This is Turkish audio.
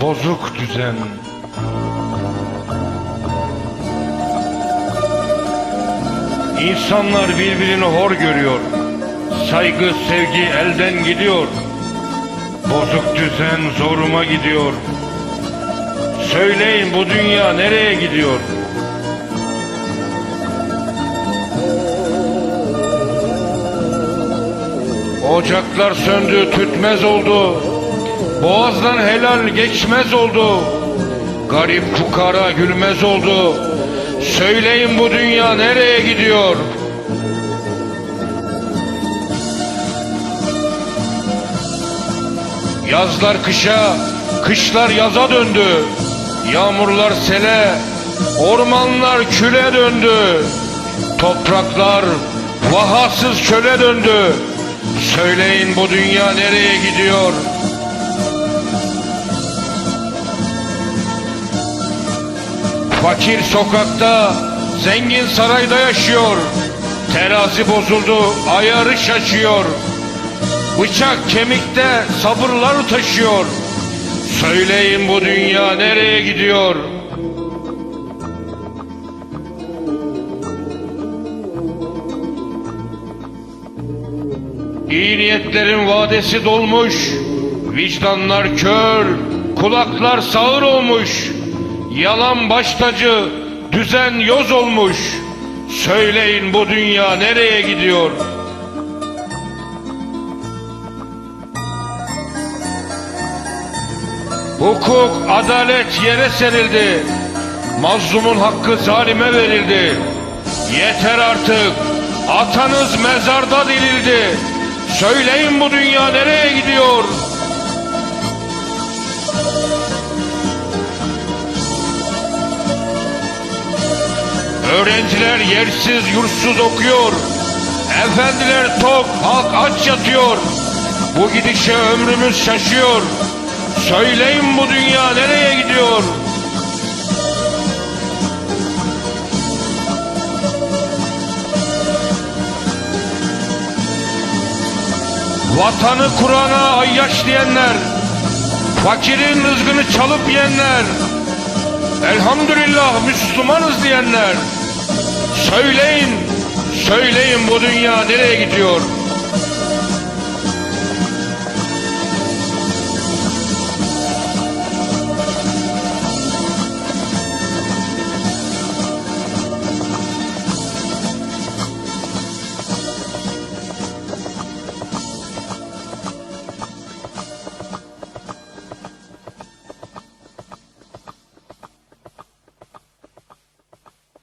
Bozuk düzen. İnsanlar birbirini hor görüyor. Saygı sevgi elden gidiyor. Bozuk düzen zoruma gidiyor Söyleyin bu dünya nereye gidiyor? Ocaklar söndü, tütmez oldu. Boğazdan helal geçmez oldu. Garip fukara gülmez oldu. Söyleyin bu dünya nereye gidiyor? Yazlar kışa, kışlar yaza döndü. Yağmurlar sele, ormanlar küle döndü. Topraklar vahasız çöle döndü. Söyleyin bu dünya nereye gidiyor? Fakir sokakta, zengin sarayda yaşıyor. Terazi bozuldu, ayarı şaşıyor. Bıçak kemikte sabırlar taşıyor. Söyleyin bu dünya nereye gidiyor? İyi niyetlerin vadesi dolmuş, vicdanlar kör, kulaklar sağır olmuş. Yalan baş tacı, düzen yoz olmuş. Söyleyin bu dünya nereye gidiyor? Hukuk, adalet yere serildi. Mazlumun hakkı zalime verildi. Yeter artık. Atanız mezarda dirildi. Söyleyin bu dünya nereye gidiyor? Öğrenciler yersiz yurtsuz okuyor. Efendiler tok, halk aç yatıyor. Bu gidişe ömrümüz şaşıyor. Söyleyin bu dünya nereye gidiyor? Vatanı Kur'an'a ayyaş diyenler, fakirin rızkını çalıp yiyenler, elhamdülillah Müslümanız diyenler, söyleyin, söyleyin bu dünya nereye gidiyor?